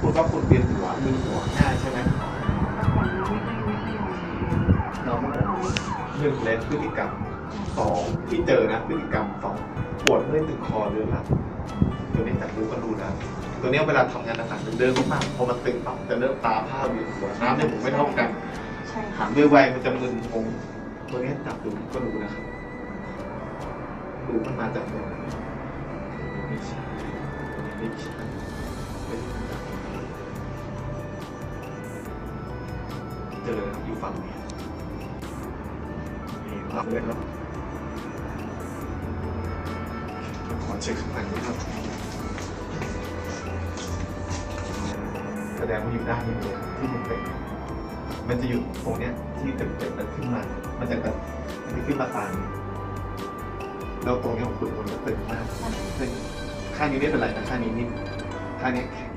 คุณว่าคุณเวียนหัวมึนหัวง่ายใช่ไหมก่อนเราไม่ค่อยไม่ค่อยมีน้องหนึ่งเลยพฤติกรรมสองที่เจอนะพฤติกรรมสองปวดเมื่อยตึงคอเรื้อรังตัวนี้จากรู้ก็รู้แล้วตัวเนี้ยเวลาทำงานหนักๆเดินมากๆพอมันตึงปั๊บจะเริ่มตาผ้าเวียนหัวน้ำในหูไม่เท่ากันใช่หัค่ะนไวๆมันจะมึนงงตัวเนี้ยจับดูก็รู้นะครับดูมันมาจากตรงไหนไม่ใช่ไม่ใช่ เจอแล้วครับอยู่ฝั่งนี้นี่รับเลยครับขอเช็คข้างในด้วยครับ แสดงว่าอยู่ด้านนี้เลยที่มันเป็นมันจะอยู่ตรงเนี้ยที่เต็มๆมันขึ้นมา มันจะแบบมันจะขึ้นมาตามแล้วตรงนี้ของคุณมันจะตึงมากตึงข้างนี้ไม่เป็นไรนะข้างนี้นิ่มข้างนี้แข็ง